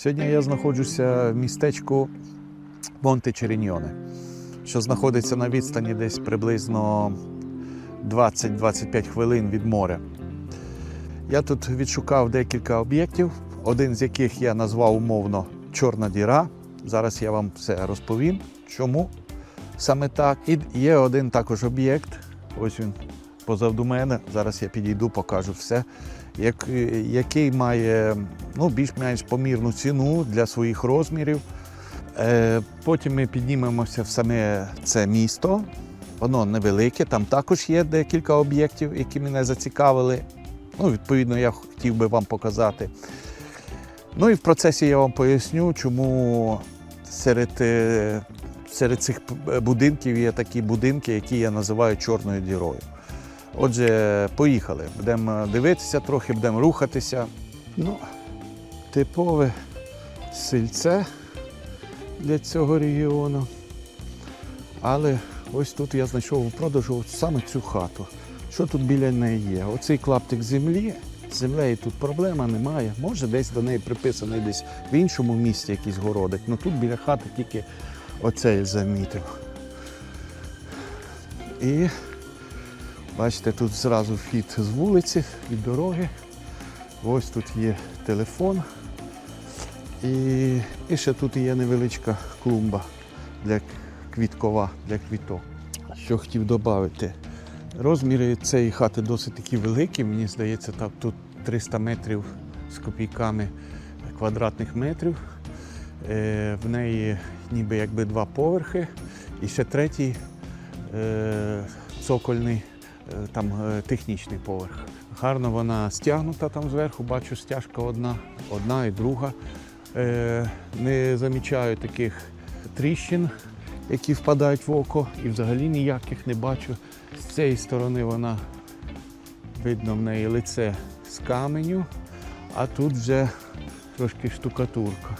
Сьогодні я знаходжуся в містечку Монте Череньоне, що знаходиться на відстані десь приблизно 20-25 хвилин від моря. Я тут відшукав декілька об'єктів, один з яких я назвав умовно Чорна діра. Зараз я вам все розповім, чому саме так. І є один також об'єкт, ось він позаду мене. Зараз я підійду, покажу все, як, який має ну, більш-менш помірну ціну для своїх розмірів. Е, потім ми піднімемося в саме це місто. Воно невелике, там також є декілька об'єктів, які мене зацікавили. Ну, відповідно, я хотів би вам показати. Ну і в процесі я вам поясню, чому серед, е, серед цих будинків є такі будинки, які я називаю чорною дірою. Отже, поїхали. Будемо дивитися трохи, будемо рухатися. Ну, типове сельце для цього регіону. Але ось тут я знайшов у продажу саме цю хату. Що тут біля неї є? Оцей клаптик землі. З землею тут проблема немає. Може, десь до неї приписаний десь в іншому місті якийсь городик. Ну тут біля хати тільки оцей замітив. І бачите, тут зразу вхід з вулиці, від дороги. Ось тут є телефон. І, і ще тут є невеличка клумба для квіткова, для квіток. Що хотів додати. Розміри цієї хати досить такі великі. Мені здається, так тут 300 метрів з копійками квадратних метрів. Е, в неї ніби якби два поверхи. І ще третій е, цокольний, там е, технічний поверх. Гарно вона стягнута там зверху, бачу стяжка одна, одна і друга. Е, не замічаю таких тріщин, які впадають в око, і взагалі ніяких не бачу. З цієї сторони вона видно в неї лице з каменю, а тут вже трошки штукатурка.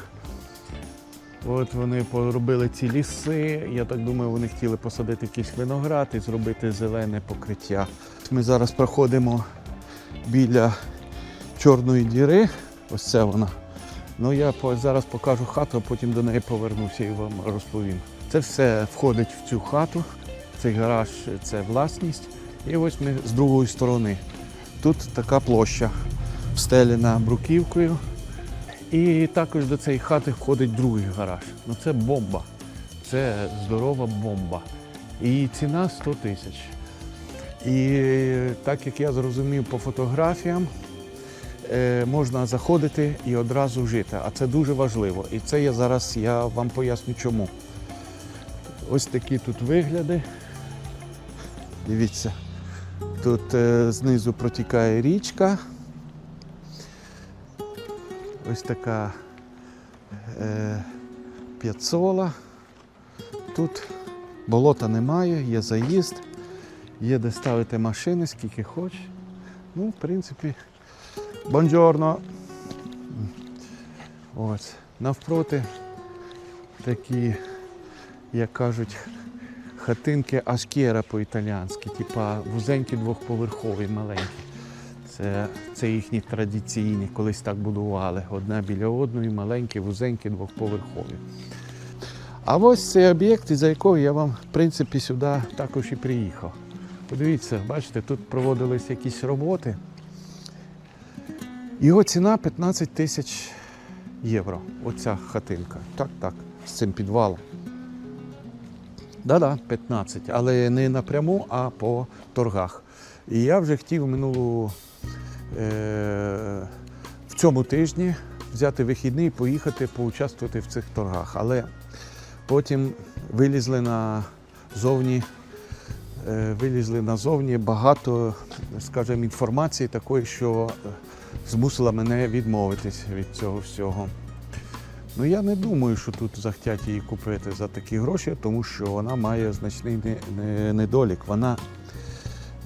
От вони поробили ці ліси. Я так думаю, вони хотіли посадити якийсь виноград і зробити зелене покриття. Ми зараз проходимо біля чорної діри. Ось це вона. Ну я зараз покажу хату, а потім до неї повернуся і вам розповім. Це все входить в цю хату. Цей гараж це власність. І ось ми з другої сторони. Тут така площа встелена бруківкою. І також до цієї хати входить другий гараж. Ну це бомба. Це здорова бомба. І ціна 100 тисяч. І так як я зрозумів по фотографіям, е, можна заходити і одразу жити. А це дуже важливо. І це я зараз я вам поясню чому. Ось такі тут вигляди. Дивіться, тут е, знизу протікає річка. Ось така е, п'яцола. Тут болота немає, є заїзд, є де ставити машини, скільки хоч. Ну, в принципі, бонджорно. Ось. Навпроти такі, як кажуть, хатинки ашкєра по-італіянськи, типа вузенькі двохповерхові, маленькі. Це, це їхні традиційні, колись так будували. Одна біля одної, маленькі, вузенькі, двохповерхові. А ось цей об'єкт, із-за якого я вам, в принципі, сюди також і приїхав. Подивіться, бачите, тут проводились якісь роботи. Його ціна 15 тисяч євро. Оця хатинка. Так, так, з цим підвалом. Да-да, 15, але не напряму, а по торгах. І я вже хотів минулу е, в цьому тижні взяти вихідний і поїхати поучаствувати в цих торгах. Але потім вилізли на зовні, е, вилізли назовні багато, скажімо, інформації такої, що змусила мене відмовитись від цього всього. Ну я не думаю, що тут захотять її купити за такі гроші, тому що вона має значний не- не- недолік. Вона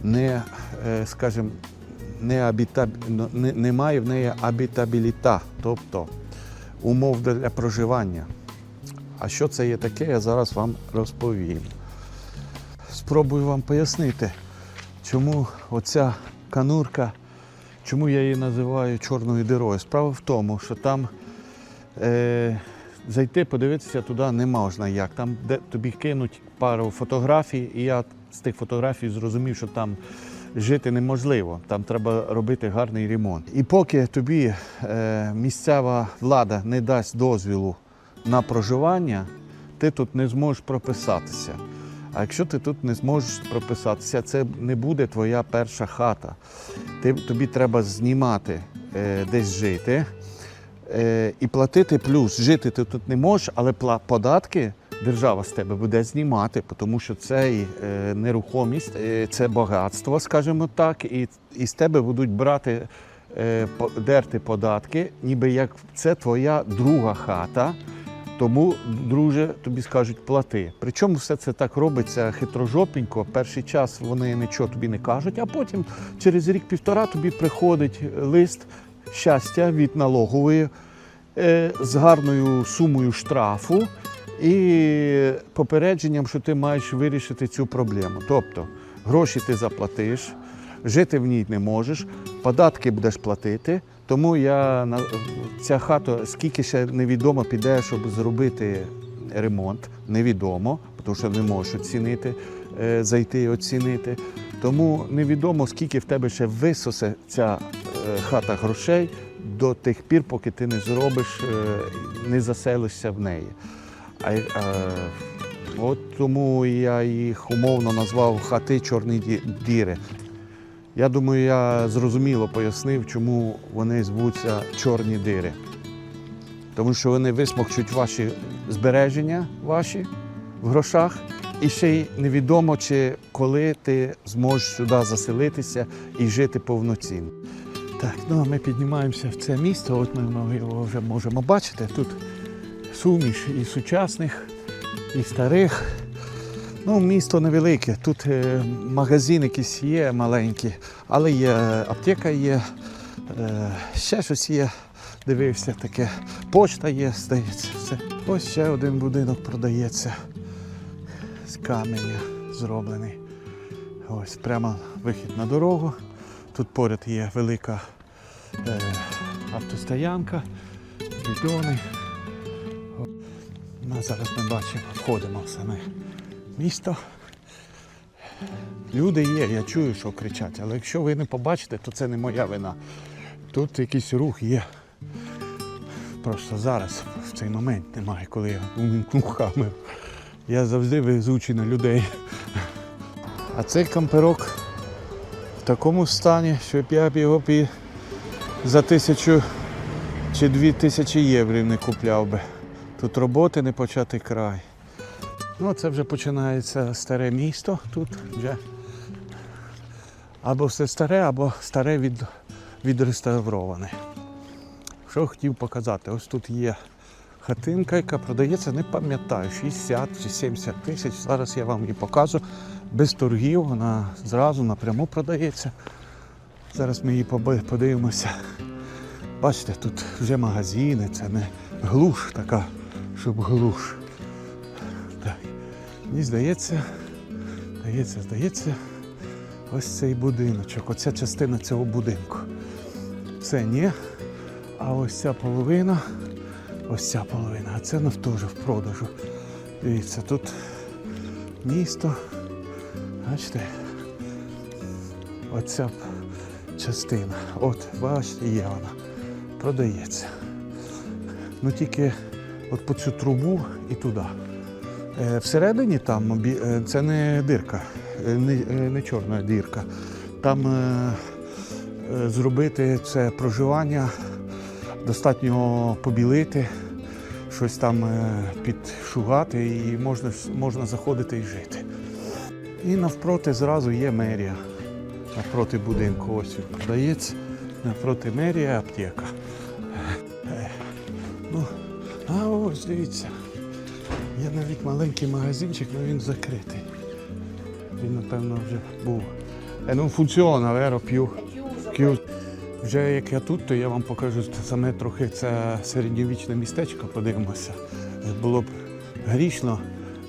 не, е, скажімо, не, абітаб... не, немає в неї абітабіліта, тобто умов для проживання. А що це є таке, я зараз вам розповім. Спробую вам пояснити, чому оця канурка, чому я її називаю чорною дирою. Справа в тому, що там Е, зайти, подивитися туди не можна як. Там де тобі кинуть пару фотографій, і я з тих фотографій зрозумів, що там жити неможливо. Там треба робити гарний ремонт. І поки тобі е, місцева влада не дасть дозвілу на проживання, ти тут не зможеш прописатися. А якщо ти тут не зможеш прописатися, це не буде твоя перша хата. Ти, тобі треба знімати е, десь жити е, і платити плюс. Жити ти тут не можеш, але податки держава з тебе буде знімати, тому що це е, нерухомість, е, це багатство, скажімо так, і, і з тебе будуть брати, е, дерти податки, ніби як це твоя друга хата. Тому, друже, тобі скажуть плати. Причому все це так робиться хитрожопенько. Перший час вони нічого тобі не кажуть, а потім через рік-півтора тобі приходить лист щастя від налогової з гарною сумою штрафу і попередженням, що ти маєш вирішити цю проблему. Тобто гроші ти заплатиш, жити в ній не можеш, податки будеш платити. Тому я ця хата, скільки ще невідомо піде, щоб зробити ремонт, невідомо, тому що не можеш оцінити, е, зайти і оцінити. Тому невідомо, скільки в тебе ще висосе ця е, хата грошей до тих пір, поки ти не зробиш, е, не заселишся в неї. А, е, от тому я їх умовно назвав хати чорні діри. Я думаю, я зрозуміло пояснив, чому вони звуться чорні дири. Тому що вони висмокчуть ваші збереження ваші в грошах, і ще й невідомо, чи коли ти зможеш сюди заселитися і жити повноцінно. Так, ну а ми піднімаємося в це місто. От ми його вже можемо бачити. Тут суміш і сучасних, і старих. Ну, місто невелике. Тут е, магазин якийсь є маленький, але є аптека є, е, ще щось є. Дивився таке. Почта є, здається. Все. Ось ще один будинок продається з каменя зроблений. Ось прямо вихід на дорогу. Тут поряд є велика е, автостоянка, бідони. Ну, зараз ми бачимо, входимо в саме місто. Люди є, я чую, що кричать, але якщо ви не побачите, то це не моя вина. Тут якийсь рух є. Просто зараз, в цей момент немає, коли я увімкну камеру. Я завжди везучий на людей. А цей камперок в такому стані, що я б його за тисячу чи дві тисячі євро не купляв би. Тут роботи не початий край. Ну, це вже починається старе місто тут вже. Або все старе, або старе від, відреставроване. Що хотів показати? Ось тут є хатинка, яка продається, не пам'ятаю, 60 чи 70 тисяч. Зараз я вам її покажу. Без торгів, вона зразу напряму продається. Зараз ми її подивимося. Бачите, тут вже магазини, це не глуш така, щоб глуш. Так. Мені здається, здається, здається, ось цей будиночок, оця частина цього будинку. Це ні. А ось ця половина, ось ця половина, а це теж в продажу. Дивіться, тут місто. Бачите? Оця частина. От, бачите, є вона. Продається. Ну тільки от по цю трубу і туди. Е, Всередині там е, це не дирка, е, не, не чорна дірка. Там зробити це проживання, достатньо побілити, щось там підшугати і можна, можна заходити і жити. І навпроти зразу є мерія. Навпроти будинку ось він продається. Навпроти мерія аптека. Ось дивіться. Є навіть маленький магазинчик, але він закритий. Він, напевно, вже був. Е, ну, функціона, vero, più. più. Вже як я тут, то я вам покажу саме трохи це середньовічне містечко, подивимося. Е, Було б грішно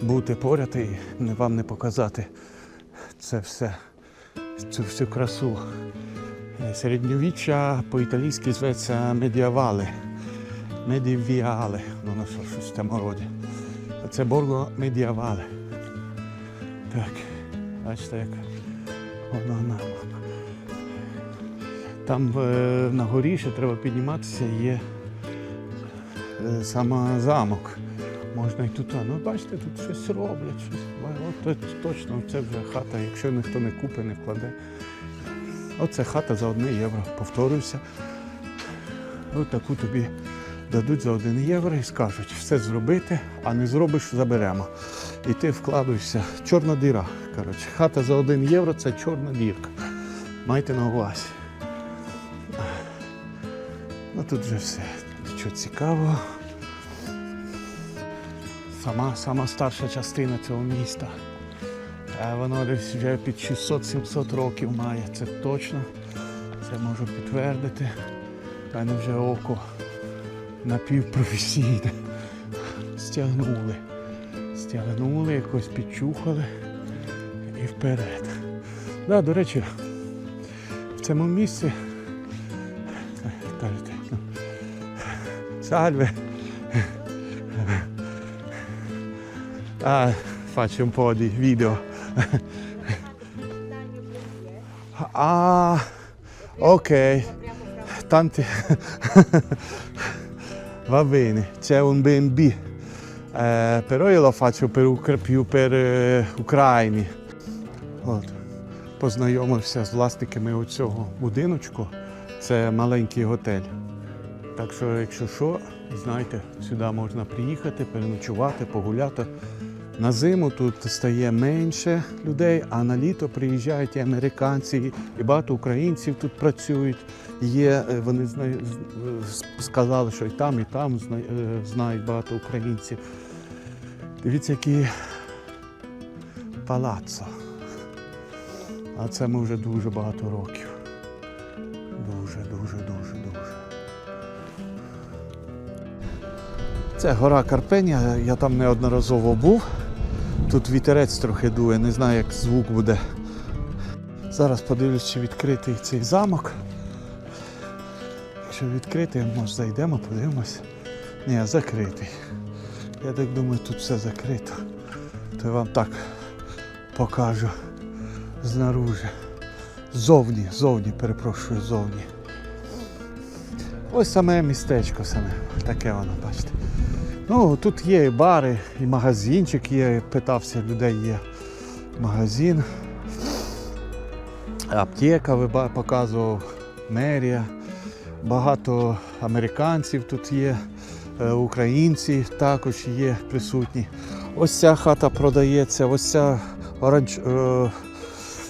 бути поряд і вам не показати це все, цю всю красу. Е, Середньовіччя по-італійськи зветься медіавали. Ну на що, щось в. А це Борго Медіавале. Так, бачите, як воно нам. Там на горі ще треба підніматися, є саме замок. Можна і тут. Ну, бачите, тут щось роблять, щось. От, точно, це вже хата, якщо ніхто не купить, не вкладе. Оце хата за 1 євро. Повторююся. Ось таку тобі дадуть за 1 євро і скажуть, все зробити, а не зробиш, заберемо. І ти вкладуєшся. Чорна діра. Коротше, хата за 1 євро це чорна дірка. Майте на увазі. Ну тут вже все. Нічого цікавого. Сама, сама старша частина цього міста. Воно десь вже під 600-700 років має, це точно. Це можу підтвердити. У мене вже око напівпрофесійне. Стягнули. Стягнули, якось підчухали і вперед. Да, до речі, в цьому місці кажете, ну, сальве. Ah, faccio un po' di video. ah, ok. Tanti. Va bene, c'è un B&B. Eh, però io lo faccio per, più per eh, україні. От. Познайомився з власниками цього будиночку. Це маленький готель. Так що, якщо що, знаєте, сюди можна приїхати, переночувати, погуляти. На зиму тут стає менше людей, а на літо приїжджають і американці, і багато українців тут працюють. Є, е, вони сказали, що і там, і там е, знають багато українців. Дивіться, які палаццо. А це ми вже дуже багато років. Дуже, дуже, дуже, дуже. Це гора Карпенія, я там неодноразово був. Тут вітерець трохи дує, не знаю, як звук буде. Зараз подивлюсь, чи відкритий цей замок. Якщо відкритий, може зайдемо, подивимось. Ні, закритий. Я так думаю, тут все закрито. То я вам так покажу знаружи. Зовні, зовні, перепрошую, зовні. Ось саме містечко саме. Таке воно, бачите. Ну, тут є і бари, і магазинчик є, питався, людей є магазин. Аптека показував, мерія. Багато американців тут є, е, українці також є присутні. Ось ця хата продається, ось ця оранж, е,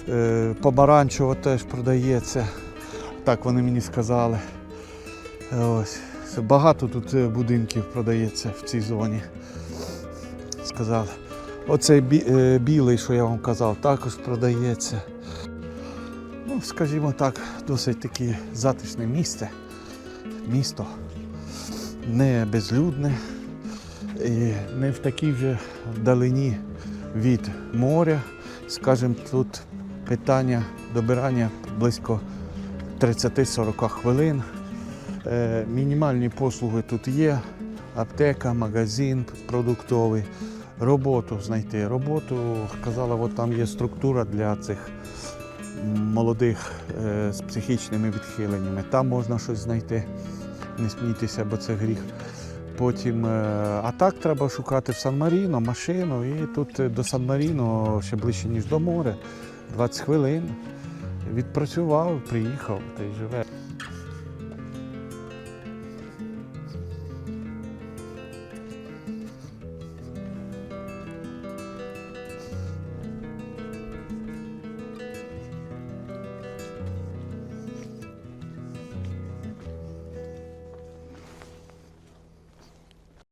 е, помаранчева теж продається. Так вони мені сказали. Ось. Багато тут е, будинків продається в цій зоні. Сказали. Оцей е, білий, що я вам казав, також продається. Ну, скажімо так, досить таке затишне місце. Місто. Не безлюдне. І не в такій вже вдалині від моря. Скажімо, тут питання добирання близько 30-40 хвилин. Е, Мінімальні послуги тут є. Аптека, магазин продуктовий. Роботу знайти. Роботу, казала, от там є структура для цих молодих е, з психічними відхиленнями. Там можна щось знайти. Не смійтеся, бо це гріх. Потім, е, а так треба шукати в Сан-Маріно машину. І тут до Сан-Маріно ще ближче, ніж до моря. 20 хвилин. Відпрацював, приїхав та й живе.